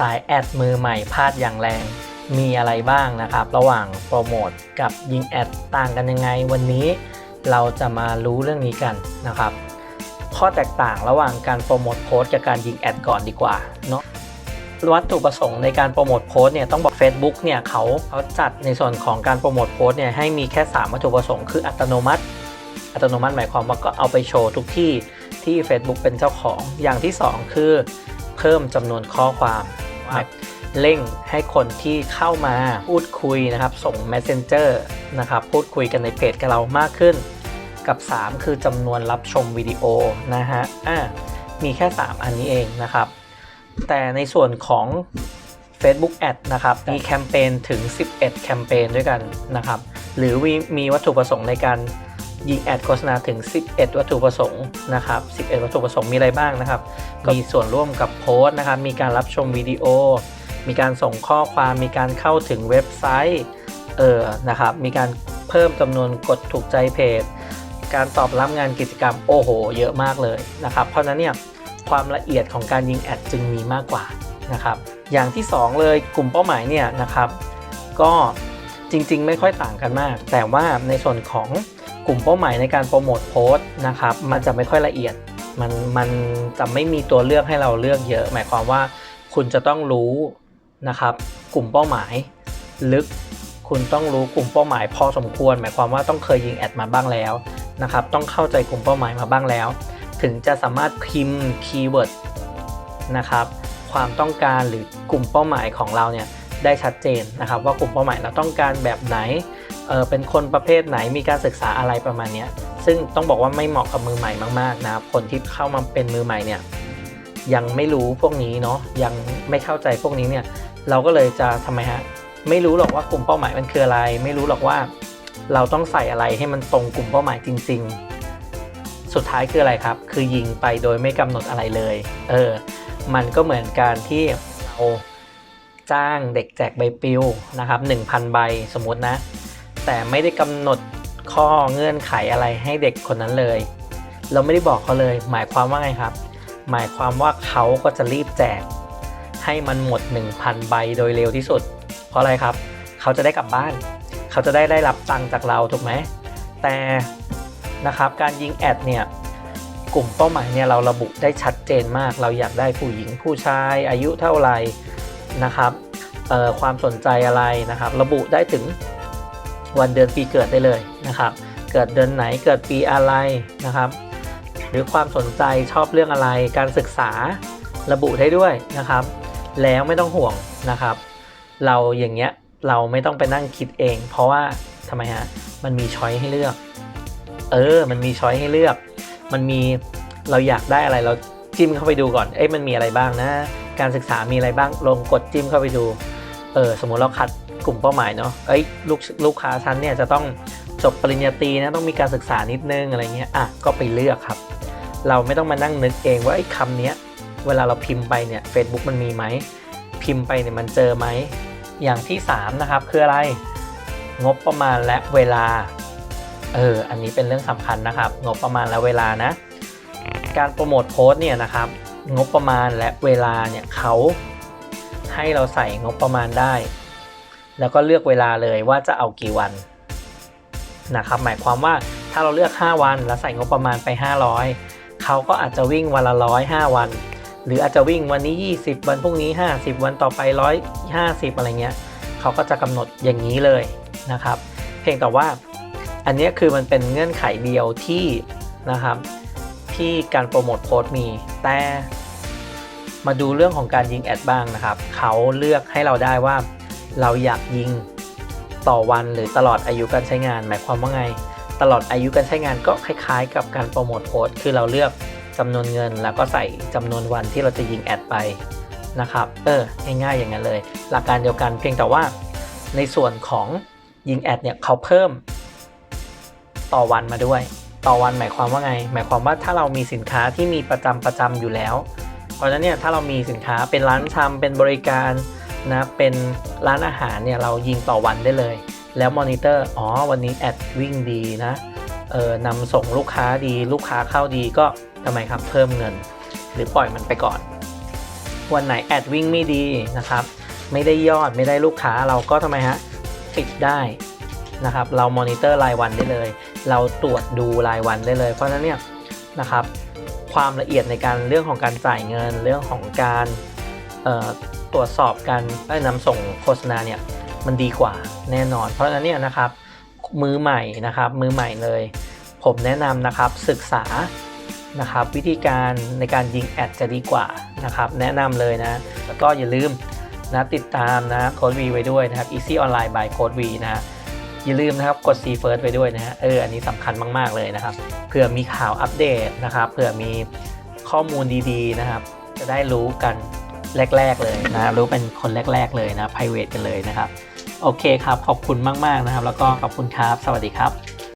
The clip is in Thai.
สายแอดมือใหม่พลาดอย่างแรง มีอะไรบ้างนะครับ ระหว่างโปรโมทกับยิงแอดต่างกันยังไงวันนี้ เราจะมารู้เรื่องนี้กันนะครับ ข้อแตกต่างระหว่างการโปรโมทโพสกับการยิงแอดก่อนดีกว่าเนาะวัตถุประสงค์ในการโปรโมทโพสเนี่ยต้องบอก Facebook เนี่ยเขาเขาจัดในส่วนของการโปรโมทโพสเนี่ยให้มีแค่ 3 วัตถุประสงค์คืออัตโนมัติ อัตโนมัติหมายความว่าก็เอาไปโชว์ทุกที่ที่ Facebook เป็นเจ้าของอย่างที่ 2 คือ เพิ่มจำนวนข้อความ เร่งให้คนที่เข้ามาพูดคุยนะครับ ส่ง Messenger นะครับ พูดคุยกันในเพจกับเรามากขึ้น กับ 3 คือจำนวนรับชมวิดีโอนะฮะอ่ามีแค่ 3 อันนี้เองนะครับ แต่ในส่วนของ Facebook Ad นะครับ มีแคมเปญถึง 11 แคมเปญด้วยกันนะครับ หรือมีมีวัตถุประสงค์ในการ ยิงแอดโฆษณาถึง 11 วัตถุประสงค์นะครับ 11 วัตถุประสงค์มีอะไรบ้างนะครับ มีส่วนร่วมกับโพสต์นะครับ มีการรับชมวิดีโอ มีการส่งข้อความ มีการเข้าถึงเว็บไซต์ เออ นะครับ มีการเพิ่มจำนวนกดถูกใจเพจ การตอบรับงานกิจกรรม โอ้โห เยอะมากเลยนะครับ เพราะฉะนั้นเนี่ย ความละเอียดของการยิงแอดจึงมีมากกว่านะครับ อย่างที่ 2 เลยกลุ่มเป้าหมายเนี่ยนะครับ ก็จริง ๆ ไม่ค่อยต่างกันมาก แต่ว่าในส่วนของก ลุ่มเป้าหมายในการโปรโมทโพสต์นะครับมันจะไม่ค่อยละเอียด มันมันจะไม่มีตัวเลือกให้เราเลือกเยอะ หมายความว่าคุณจะต้องรู้นะครับกลุ่มเป้าหมายลึกคุณต้องรู้กลุ่มเป้าหมายพอสมควร หมายความว่าต้องเคยยิงแอดมาบ้างแล้วนะครับต้องเข้าใจกลุ่มเป้าหมายมาบ้างแล้ว ถึงจะสามารถพิมพ์คีย์เวิร์ดนะครับความต้องการหรือกลุ่มเป้าหมายของเราเนี่ยได้ชัดเจนนะครับว่ากลุ่มเป้าหมายเราต้องการแบบไหน เออเป็นคนประเภทไหนมีการศึกษาอะไรประมาณนี้ซึ่งต้องบอกว่าไม่เหมาะกับมือใหม่มากๆนะครับคนที่เข้ามาเป็นมือใหม่เนี่ยยังไม่รู้พวกนี้เนาะยังไม่เข้าใจพวกนี้เนี่ยเราก็เลยจะทำไมฮะไม่รู้หรอกว่ากลุ่มเป้าหมายมันคืออะไร ไม่รู้หรอกว่าเราต้องใส่อะไรให้มันตรงกลุ่มเป้าหมายจริง ๆ สุดท้ายคืออะไรครับ คือยิงไปโดยไม่กำหนดอะไรเลย เออ มันก็เหมือนการที่เราจ้างเด็กแจกใบปลิวนะครับ 1,000 ใบสมมตินะ แต่ไม่ได้กำหนดข้อเงื่อนไขอะไรให้เด็กคนนั้นเลย เราไม่ได้บอกเขาเลย หมายความว่าไงครับ หมายความว่าเขาก็จะรีบแจก ให้มันหมด 1,000 ใบโดยเร็วที่สุด เพราะอะไรครับ เขาจะได้กลับบ้าน เขาจะได้ได้รับตังค์จากเราถูกไหมแต่นะครับการยิงแอดเนี่ยกลุ่มเป้าหมายเนี่ยเราระบุได้ชัดเจนมาก เราอยากได้ผู้หญิงผู้ชายอายุเท่าไหร่นะครับความสนใจอะไรนะครับ ระบุได้ถึง วันเดือนปีเกิดได้เลยนะครับ เกิดเดือนไหนเกิดปีอะไรนะครับ หรือความสนใจชอบเรื่องอะไร การศึกษาระบุได้ด้วยนะครับ แล้วไม่ต้องห่วงนะครับ เราอย่างเงี้ยเราไม่ต้องไปนั่งคิดเอง เพราะว่าทำไมฮะมันมีช้อยให้เลือก เออ มันมีช้อยให้เลือก มันมีเราอยากได้อะไรเราจิ้มเข้าไปดูก่อน เอ้ยมันมีอะไรบ้างนะ การศึกษามีอะไรบ้าง ลงกดจิ้มเข้าไปดู เออ สมมุติเราคัด กลุ่มเป้าหมายเนาะเอ้ยลูกลูกค้าชั้นเนี่ยจะต้องจบปริญญาตรีนะต้องมีการศึกษานิดนึงอะไรเงี้ยอะก็ไปเลือกครับ เราไม่ต้องมานั่งนึกเองว่าไอ้คำเนี้ยเวลาเราพิมพ์ไปเนี่ย Facebook มันมีไหมพิมพ์ไปเนี่ยมันเจอไหมอย่างที่ 3 นะครับ คืออะไร งบประมาณและเวลาเอออันนี้เป็นเรื่องสำคัญนะครับ งบประมาณและเวลานะ การโปรโมทโพสต์เนี่ยนะครับ งบประมาณและเวลาเนี่ยเขาให้เราใส่งบประมาณได้ แล้วก็เลือกเวลาเลยว่าจะเอากี่วันนะครับหมายความว่าถ้าเราเลือก 5 วัน แล้วใส่งบประมาณไป 500 เขาก็อาจจะวิ่งวันละร้อยห้าวัน หรืออาจจะวิ่งวันนี้ 20 วันพรุ่งนี้ 50 วันต่อไป 150 อะไรเงี้ยเขาก็จะกำหนดอย่างนี้เลยนะครับ เพียงแต่ว่าอันนี้คือมันเป็นเงื่อนไขเดียวที่นะครับที่การโปรโมทโพสต์มี แต่มาดูเรื่องของการยิงแอดบ้างนะครับ เขาเลือกให้เราได้ว่า เราอยากยิงต่อวันหรือตลอดอายุการใช้งาน หมายความว่าไง ตลอดอายุการใช้งานก็คล้ายๆ กับการโปรโมทโพสต์คือเราเลือกจำนวนเงิน แล้วก็ใส่จำนวนวันที่เราจะยิงแอดไปนะครับ เออ ง่ายๆ อย่างนั้นเลย หลักการเดียวกันเพียงแต่ว่า ในส่วนของยิงแอดเนี่ยเขาเพิ่ม ต่อวันมาด้วย ต่อวันหมายความว่าไง หมายความว่าถ้าเรามีสินค้าที่มีประจำประจำอยู่แล้ว เพราะฉะนั้นเนี่ยถ้าเรามีสินค้าเป็นร้านชำเป็นบริการ นะเป็นร้านอาหารเนี่ยเรายิงต่อวันได้เลย แล้วมอนิเตอร์อ๋อวันนี้แอดวิ่งดีนะเออนำส่งลูกค้าดีลูกค้าเข้าดีก็ทำไมครับเพิ่มเงิน หรือปล่อยมันไปก่อน วันไหนแอดวิ่งไม่ดีนะครับ ไม่ได้ยอดไม่ได้ลูกค้าเราก็ทำไมฮะปิดได้นะครับ เรามอนิเตอร์รายวันได้เลย เราตรวจดูรายวันได้เลย เพราะฉะนั้นเนี่ยนะครับ ความละเอียดในการเรื่องของการจ่ายเงินเรื่องของการ ตรวจสอบการได้นำส่งโฆษณาเนี่ยมันดีกว่าแน่นอน เพราะฉะนั้นเนี่ยนะครับมือใหม่นะครับมือใหม่เลย ผมแนะนำนะครับศึกษานะครับวิธีการในการยิงแอดจะดีกว่านะครับแนะนำเลยนะแล้วก็อย่าลืมนะติดตามนะโค้ดวีไว้ด้วยนะครับ Easy Online by Code V นะอย่าลืมนะครับกด See First ไปด้วยนะฮะเอออันนี้สำคัญมากๆเลยนะครับเผื่อมีข่าวอัปเดตนะครับเผื่อมีข้อมูลดีๆนะครับ จะได้รู้กัน แรก ๆ เลยนะรู้เป็นคนแรก ๆ เลยนะ private กันเลยนะครับ โอเคครับ ขอบคุณมาก ๆ นะครับ แล้วก็ขอบคุณครับ สวัสดีครับ